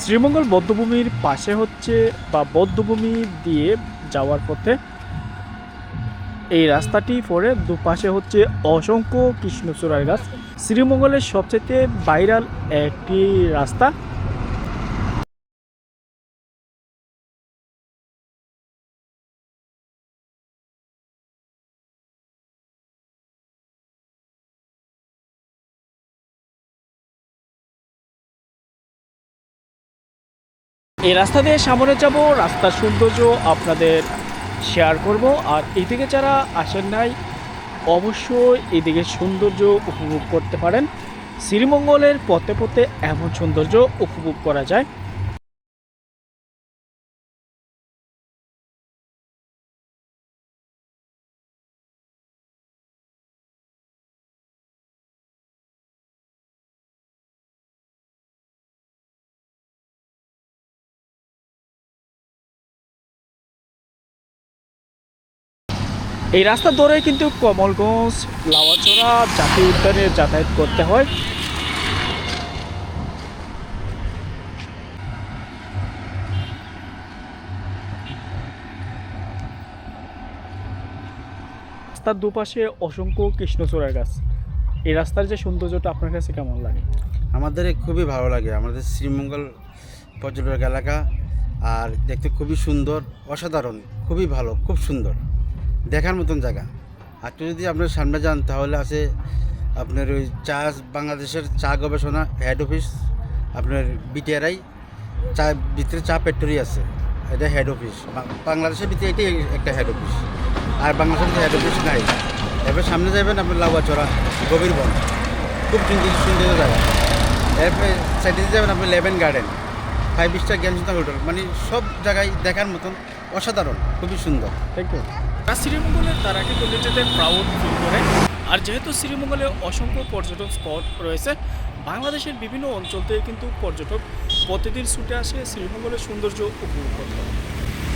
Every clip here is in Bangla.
শ্রীমঙ্গল বদ্ধভূমির পাশে হচ্ছে বা বদ্ধভূমি দিয়ে যাওয়ার পথে এই রাস্তাটি পরে দুপাশে হচ্ছে অসংখ্য কৃষ্ণচূড়ার গাছ। শ্রীমঙ্গলের সবচেয়ে বাইরাল একটি রাস্তা এই রাস্তা দিয়ে সামনে যাব, রাস্তার সৌন্দর্য আপনাদের শেয়ার করব। আর এদিকে যারা আসেন নাই, অবশ্যই এদিকে সৌন্দর্য উপভোগ করতে পারেন। শ্রীমঙ্গলের পথে পথে এমন সৌন্দর্য উপভোগ করা যায়। এই রাস্তা ধরে কিন্তু কমলগঞ্জ লাওয়াচড়া জাতীয় উদ্যানে যাতায়াত করতে হয়। রাস্তার দুপাশে অসংখ্য কৃষ্ণচূড়ার গাছ। এই রাস্তার যে সৌন্দর্যটা আপনার কাছে কেমন লাগে? আমাদের খুবই ভালো লাগে। আমাদের শ্রীমঙ্গল পর্যটক এলাকা আর দেখতে খুবই সুন্দর, অসাধারণ, খুবই ভালো, খুব সুন্দর। দেখার মতন জায়গা। আর একটু যদি আপনার সামনে যান, তাহলে আছে আপনার ওই চা বাংলাদেশের চা গবেষণা হেড অফিস আপনার বিটিআরআই, চা ভিতরে চা ফ্যাক্টরি আছে। এটা হেড অফিস বাংলাদেশের ভিতরে এটাই একটা হেড অফিস আর বাংলাদেশের হেড অফিস নাই। এবার সামনে যাবেন আপনার লাউয়াচড়া গভীর বন খুব সুন্দর সুন্দর জায়গা। এরপরে সাইডে যাবেন আপনি লেভেন গার্ডেন। ফাইভ স্টার জ্ঞানসুতা হোটেল। মানে সব জায়গায় দেখার মতন অসাধারণ। খুবই সুন্দর। থ্যাংক ইউ শ্রীমঙ্গলের তারা কিন্তু নিজেদের প্রাউড ফিল করে। আর যেহেতু শ্রীমঙ্গলে অসংখ্য পর্যটন স্পট রয়েছে, বাংলাদেশের বিভিন্ন অঞ্চল থেকে কিন্তু পর্যটক প্রতিদিন ছুটে আসে শ্রীমঙ্গলের সৌন্দর্য উপভোগ করতে।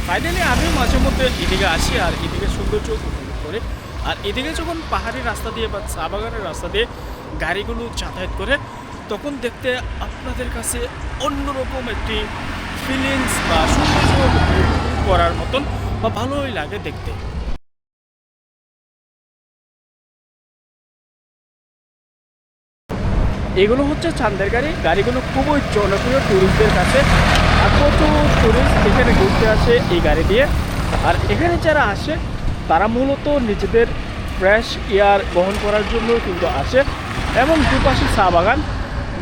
ফাইনালি আমি মাঝে মধ্যে এদিকে আসি আর এদিকে সৌন্দর্য উপভোগ করি। আর এদিকে যখন পাহাড়ি রাস্তা দিয়ে বা চা বাগানের রাস্তা দিয়ে গাড়িগুলো যাতায়াত করে, তখন দেখতে আপনাদের কাছে অন্যরকম একটি ফিলিংস বা সৌন্দর্য করার মতন বা ভালোই লাগে দেখতে। এগুলো হচ্ছে চান্দের গাড়ি। গাড়িগুলো খুবই জনপ্রিয় ট্যুরিস্টদের কাছে। আর প্রচুর ট্যুরিস্ট এখানে ঘুরতে আসে এই গাড়ি দিয়ে। আর এখানে যারা আসে, তারা মূলত নিজেদের ফ্রেশ এয়ার বহন করার জন্য কিন্তু আসে। এবং দুপাশে চা বাগান।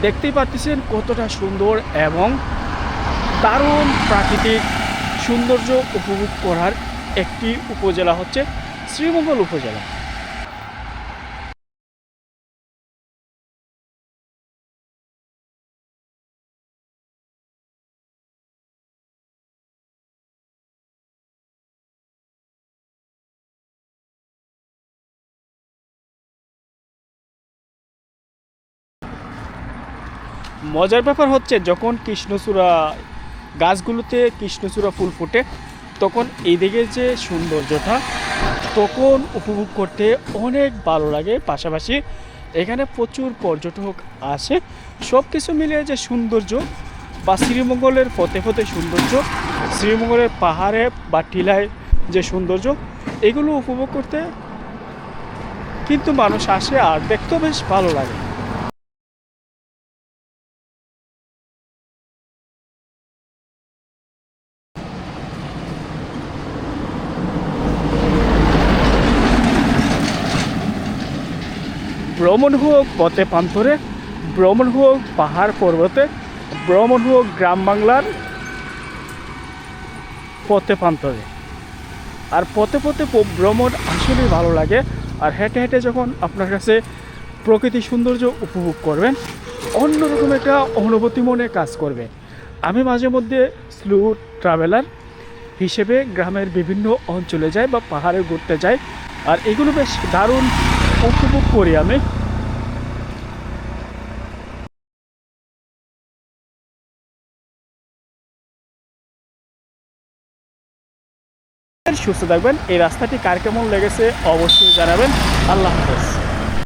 দেখতেই পাচ্ছেন কতটা সুন্দর এবং দারুণ প্রাকৃতিক সৌন্দর্য উপভোগ করার একটি উপজেলা হচ্ছে শ্রীমঙ্গল উপজেলা। মজার ব্যাপার হচ্ছে যখন কৃষ্ণচূড়া গাছগুলোতে কৃষ্ণচূড়া ফুল ফোটে, তখন এইদিকে যে সৌন্দর্যটা, তখন উপভোগ করতে অনেক ভালো লাগে। পাশাপাশি এখানে প্রচুর পর্যটক আসে। সব কিছু মিলিয়ে যে সৌন্দর্য বা শ্রীমঙ্গলের পথে পথে সৌন্দর্য, শ্রীমঙ্গলের পাহাড়ে বা টিলায় যে সৌন্দর্য, এগুলো উপভোগ করতে কিন্তু মানুষ আসে আর দেখতেও বেশ ভালো লাগে। ভ্রমণ হোক পথে প্রান্তরে ভ্রমণ হোক পাহাড় পর্বতে, ভ্রমণ হোক গ্রাম বাংলার পথে প্রান্তরে আর পথে পথে ভ্রমণ আসলেই ভালো লাগে। আর হেঁটে হেঁটে যখন আপনার কাছে প্রকৃতি সৌন্দর্য উপভোগ করবেন, অন্যরকম একটা অনুভূতি মনে কাজ করবে। আমি মাঝে মধ্যে স্লো ট্রাভেলার হিসেবে গ্রামের বিভিন্ন অঞ্চলে যাই বা পাহাড়ে ঘুরতে যাই। আর এগুলো বেশ দারুণ উপভোগ করি আমি। সুস্থ থাকবেন এই রাস্তাটি কার কেমন লেগেছে অবশ্যই জানাবেন। আল্লাহ হাফেজ।